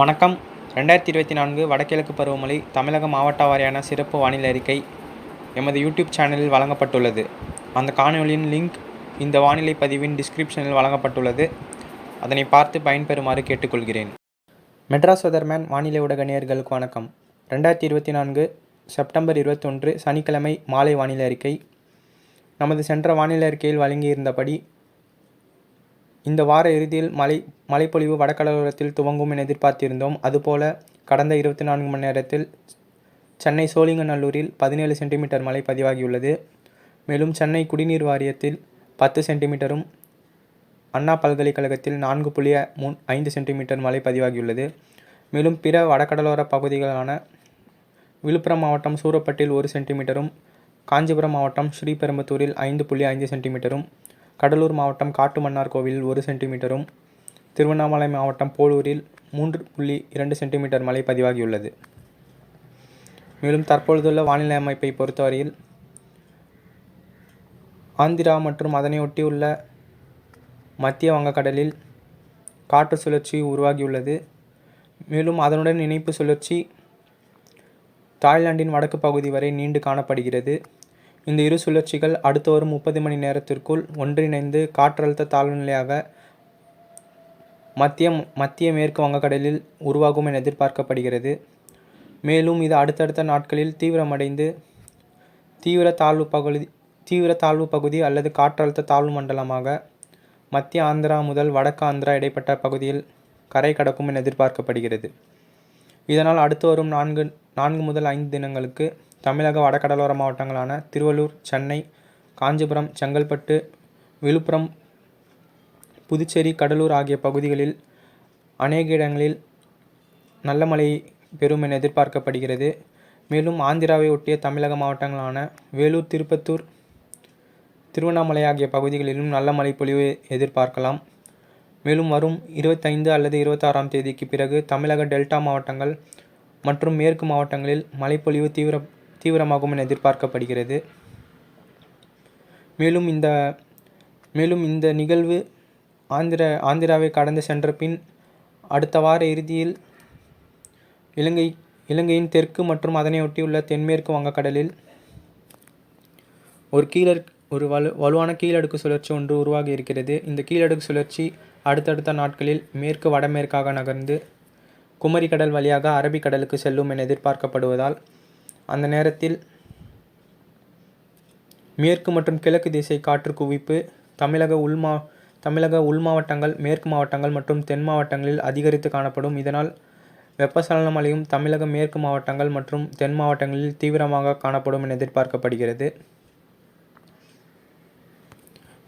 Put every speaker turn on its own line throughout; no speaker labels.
வணக்கம். ரெண்டாயிரத்தி இருபத்தி நான்கு வடகிழக்கு பருவமழை தமிழக மாவட்ட வாரியான சிறப்பு வானிலை அறிக்கை எமது யூடியூப் சேனலில் வழங்கப்பட்டுள்ளது. அந்த காணொளியின் லிங்க் இந்த வானிலை பதிவின் டிஸ்கிரிப்ஷனில் வழங்கப்பட்டுள்ளது. அதனை பார்த்து பயன்பெறுமாறு கேட்டுக்கொள்கிறேன். மெட்ராஸ் வெதர்மேன் வானிலை ஊடக நேயர்களுக்கு வணக்கம். ரெண்டாயிரத்தி இருபத்தி நான்கு செப்டம்பர் இருபத்தொன்று சனிக்கிழமை மாலை வானிலை அறிக்கை. நமது சென்ற வானிலை அறிக்கையில் வழங்கியிருந்தபடி இந்த வார இறுதியில் மழை மழைப்பொழிவு வடகடலோரத்தில் துவங்கும் என எதிர்பார்த்திருந்தோம். அதுபோல கடந்த இருபத்தி நான்கு மணி நேரத்தில் சென்னை சோழிங்கநல்லூரில் பதினேழு சென்டிமீட்டர் மழை பதிவாகியுள்ளது. மேலும் சென்னை குடிநீர் வாரியத்தில் பத்து சென்டிமீட்டரும் அண்ணா பல்கலைக்கழகத்தில் நான்கு புள்ளிய மூ ஐந்து சென்டிமீட்டர் மழை பதிவாகியுள்ளது. மேலும் பிற வடகடலோர பகுதிகளான விழுப்புரம் மாவட்டம் சூரப்பட்டில் ஒரு சென்டிமீட்டரும் காஞ்சிபுரம் மாவட்டம் ஸ்ரீபெரும்புத்தூரில் ஐந்து புள்ளி ஐந்து சென்டிமீட்டரும் கடலூர் மாவட்டம் காட்டுமன்னார் கோவிலில் ஒரு சென்டிமீட்டரும் திருவண்ணாமலை மாவட்டம் போலூரில் மூன்று புள்ளி இரண்டு சென்டிமீட்டர் மழை பதிவாகியுள்ளது. மேலும் தற்பொழுதுள்ள வானிலை அமைப்பை பொறுத்தவரையில் ஆந்திரா மற்றும் அதனையொட்டியுள்ள மத்திய வங்கக்கடலில் காற்று சுழற்சி உருவாகியுள்ளது. மேலும் அதனுடன் இணைப்பு சுழற்சி தாய்லாந்தின் வடக்கு பகுதி வரை நீண்டு காணப்படுகிறது. இந்த இரு சுழற்சிகள் அடுத்து வரும் முப்பது மணி நேரத்திற்குள் ஒன்றிணைந்து காற்றழுத்த தாழ்வு நிலையாக மத்திய மத்திய மேற்கு வங்கக்கடலில் உருவாகும் என எதிர்பார்க்கப்படுகிறது. மேலும் இது அடுத்தடுத்த நாட்களில் தீவிரமடைந்து தீவிர தாழ்வு பகுதி தீவிர தாழ்வு பகுதி அல்லது காற்றழுத்த தாழ்வு மண்டலமாக மத்திய ஆந்திரா முதல் வடக்கு ஆந்திரா இடைப்பட்ட பகுதியில் கரை கடக்கும் என எதிர்பார்க்கப்படுகிறது. இதனால் அடுத்து வரும் நான்கு நான்கு முதல் ஐந்து தினங்களுக்கு தமிழக வடகடலோர மாவட்டங்களான திருவள்ளூர் சென்னை காஞ்சிபுரம் செங்கல்பட்டு விழுப்புரம் புதுச்சேரி கடலூர் ஆகிய பகுதிகளில் அநேக இடங்களில் நல்ல மழை பெறும் என எதிர்பார்க்கப்படுகிறது. மேலும் ஆந்திராவை ஒட்டிய தமிழக மாவட்டங்களான வேலூர் திருப்பத்தூர் திருவண்ணாமலை ஆகிய பகுதிகளிலும் நல்ல மழை பொழிவு எதிர்பார்க்கலாம். மேலும் வரும் இருபத்தைந்து அல்லது இருபத்தாறாம் தேதிக்கு பிறகு தமிழக டெல்டா மாவட்டங்கள் மற்றும் மேற்கு மாவட்டங்களில் மழைப்பொழிவு தீவிர தீவிரமாகும் என எதிர்பார்க்கப்படுகிறது. மேலும் இந்த மேலும் இந்த நிகழ்வு ஆந்திர ஆந்திராவை கடந்து சென்ற பின் அடுத்த வார இறுதியில் இலங்கை இலங்கையின் தெற்கு மற்றும் அதனையொட்டியுள்ள தென்மேற்கு வங்கக்கடலில் ஒரு கீழ ஒரு வலு வலுவான கீழடுக்கு சுழற்சி ஒன்று உருவாகி இருக்கிறது. இந்த கீழடுக்கு சுழற்சி அடுத்தடுத்த நாட்களில் மேற்கு வடமேற்காக நகர்ந்து குமரிக்கடல் வழியாக அரபிக்கடலுக்கு செல்லும் என எதிர்பார்க்கப்படுவதால் அந்த நேரத்தில் மேற்கு மற்றும் கிழக்கு திசை காற்று குவிப்பு தமிழக உள்மா தமிழக உள் மாவட்டங்கள் மேற்கு மாவட்டங்கள் மற்றும் தென் மாவட்டங்களில் அதிகரித்து காணப்படும். இதனால் வெப்பசலன மழையும் தமிழக மேற்கு மாவட்டங்கள் மற்றும் தென் மாவட்டங்களில் தீவிரமாக காணப்படும் என எதிர்பார்க்கப்படுகிறது.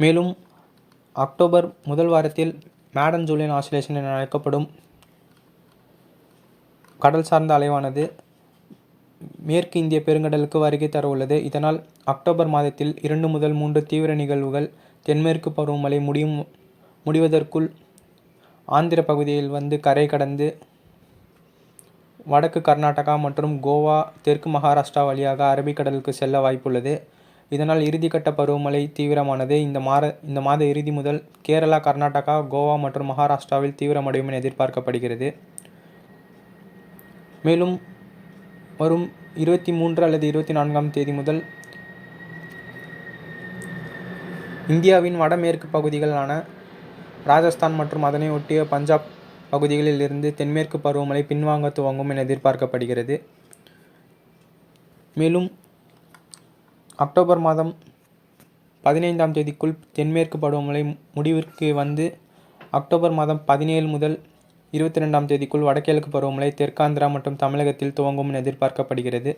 மேலும் அக்டோபர் முதல் வாரத்தில் மேடன் ஜூலியன் ஆசிலேஷன் என அழைக்கப்படும் கடல் சார்ந்த அலைவானது மேற்கு இந்திய பெருங்கடலுக்கு வருகை தரவுள்ளது. இதனால் அக்டோபர் மாதத்தில் இரண்டு முதல் மூன்று தீவிர நிகழ்வுகள் தென்மேற்கு பருவமழை முடியும் முடிவதற்குள் ஆந்திர பகுதியில் வந்து கரை கடந்து வடக்கு கர்நாடகா மற்றும் கோவா தெற்கு மகாராஷ்டிரா வழியாக அரபிக்கடலுக்கு செல்ல வாய்ப்புள்ளது. இதனால் இறுதிக்கட்ட பருவமழை தீவிரமானது. இந்த மாத இந்த மாத இறுதி முதல் கேரளா கர்நாடகா கோவா மற்றும் மகாராஷ்டிராவில் தீவிரமடையும் என எதிர்பார்க்கப்படுகிறது. மேலும் வரும் இருபத்தி மூன்று அல்லது இருபத்தி நான்காம் தேதி முதல் இந்தியாவின் வடமேற்கு பகுதிகளான ராஜஸ்தான் மற்றும் அதனை ஒட்டிய பஞ்சாப் பகுதிகளில் இருந்து தென்மேற்கு பருவமழை பின்வாங்க துவங்கும் என எதிர்பார்க்கப்படுகிறது. மேலும் அக்டோபர் மாதம் பதினைந்தாம் தேதிக்குள் தென்மேற்கு பருவமழை முடிவிற்கு வந்து அக்டோபர் மாதம் பதினேழு முதல் இருபத்தி ரெண்டாம் தேதிக்குள் வடகிழக்கு பருவமழை தெற்காந்திரா மற்றும் தமிழகத்தில் துவங்கும் என எதிர்பார்க்கப்படுகிறது.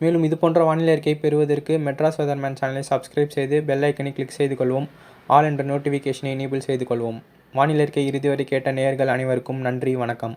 மேலும் இது போன்ற வானிலை அறிக்கை பெறுவதற்கு மெட்ராஸ் வெதர்மேன் சேனலை சப்ஸ்கிரைப் செய்து பெல் ஐக்கனை கிளிக் செய்து கொள்வோம். ஆல் என்ற நோட்டிஃபிகேஷனை எனேபிள் செய்து கொள்வோம். வானிலை அறிக்கை இறுதி வரை கேட்ட நேயர்கள் அனைவருக்கும் நன்றி வணக்கம்.